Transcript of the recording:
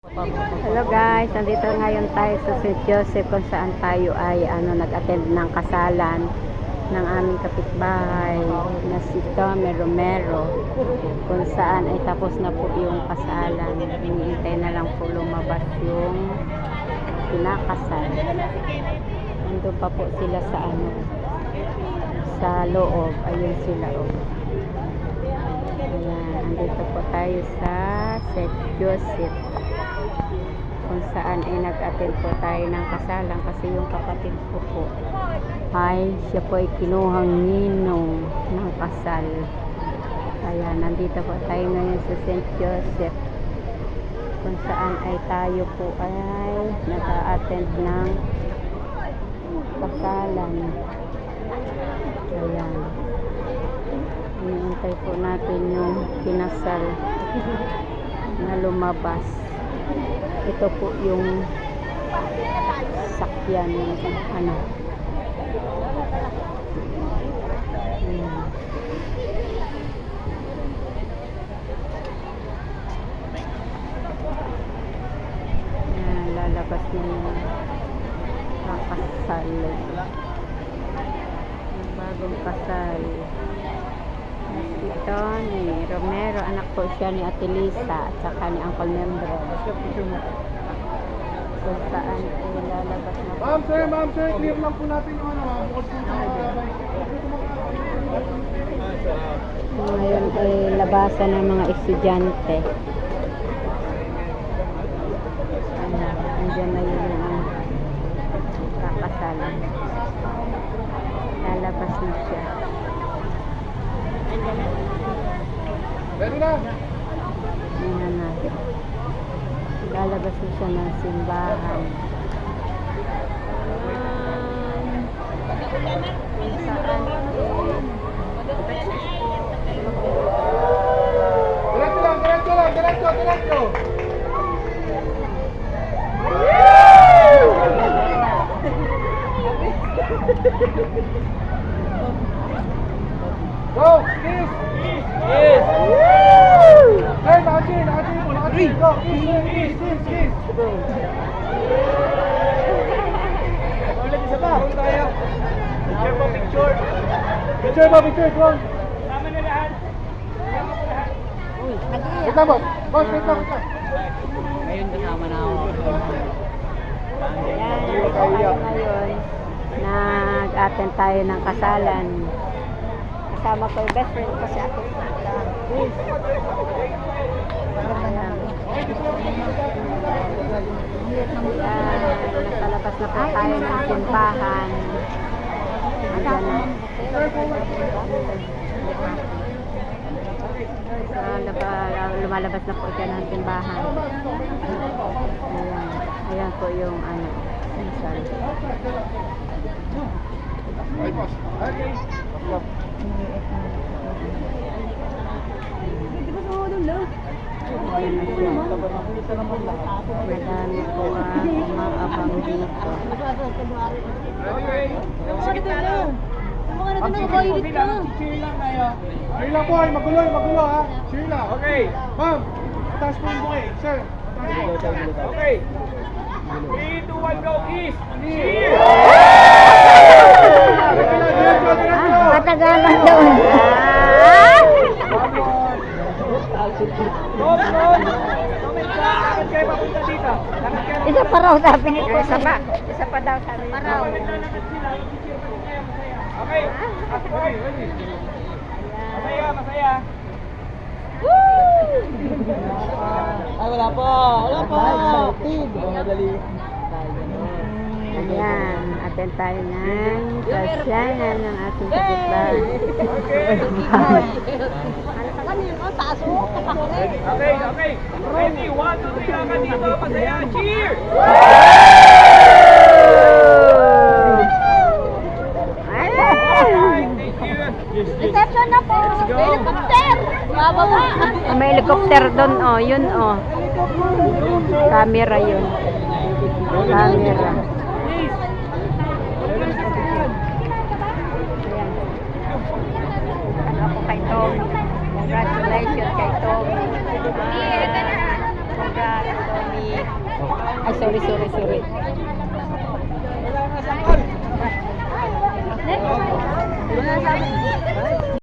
Hello guys, nandito ngayon tayo sa St. Joseph kung saan tayo ay ano, nag-attend ng kasalan ng aming kapitbahay na si Tommy Romero kung saan ay tapos na po yung kasalan hinihintay na lang po lumabas yung kinakasal nandun pa po sila sa ano sa loob ayun sila oh. Ayan, andito po tayo sa St. Joseph kung saan ay nag-attend po tayo ng kasalan kasi yung kapatid ko po ay siya po ay kinuhang ninong ng kasal kaya nandito po tayo ngayon sa St. Joseph kung saan ay tayo po ay nag-attend ng kasalan ayan Iniintay po natin yung kinasal na lumabas. Ito po yung sakyan ng ano. Lalabas na yung kakasal. Bagong kasal. Si Tony Romero, anak po siya ni Ate Lisa at saka ni Uncle Membro. Kung saan ay lalabas na po. Ma'am sir, ma'am sir, clear lang po natin yung ano, ma'am. Bukod po Ngayon ay labasan ng mga estudyante. Ayan, andyan na yun ang kakasalan. Lalabas na siya. Ready na? Ayan na. Lalabas na siya ng simbahan. Kung saan Diretso lang, diretso lang, diretso, diretso. Go! Kiss! Kiss! Hey, naka-chin, naka-chin mo, naka-chin. Go! Kiss, kiss, kiss, kiss. Ulit isa pa. tayo. Picture po, picture. Picture po, picture. Go. Sama na lahat. Sama po lahat. Wait lang, boss. Boss, wait lang, wait lang. Ayan, tayo ngayon. Nag-attend tayo ng kasalan. Kasama ko yung best friend ko si Ate Tita. Ayan. Ayan, nakalabas na po tayo ng simbahan. Ayan na. Laba- lumalabas na po siya ng simbahan. Ayan. Ayan po yung ano. Sorry. Ay, boss. Okay. Ayan na siya. Madami po ang umaabang dito. Cheer lang kayo. Cheer lang po, ay magulo, ay magulo ha. Cheer lang. Okay. Ma'am, taas po yung buhay. Sir, taas po. Okay. 3, 2, 1, go, kiss! Cheer! Diretso lang, diretso, diretso. Isa pa raw sabi ni ko. Isa pa. Isa pa daw sabi ni ko. Okay. Okay, ready. Masaya, masaya. Ay, wala pa. Wala pa. Excited. Madali. Ayan, attend tayo ng kasyanan ng ating kapitbahay. Okay, okay. Ready, 1, 2, 3, lakad dito. Masaya, cheer! Ayan. Thank you. Reception na po. Helicopter. Bababa. Ah, May helicopter doon, oh. Yun, oh. Camera yun. Camera. Ay, sorry, sorry, sorry. Wala sa akin.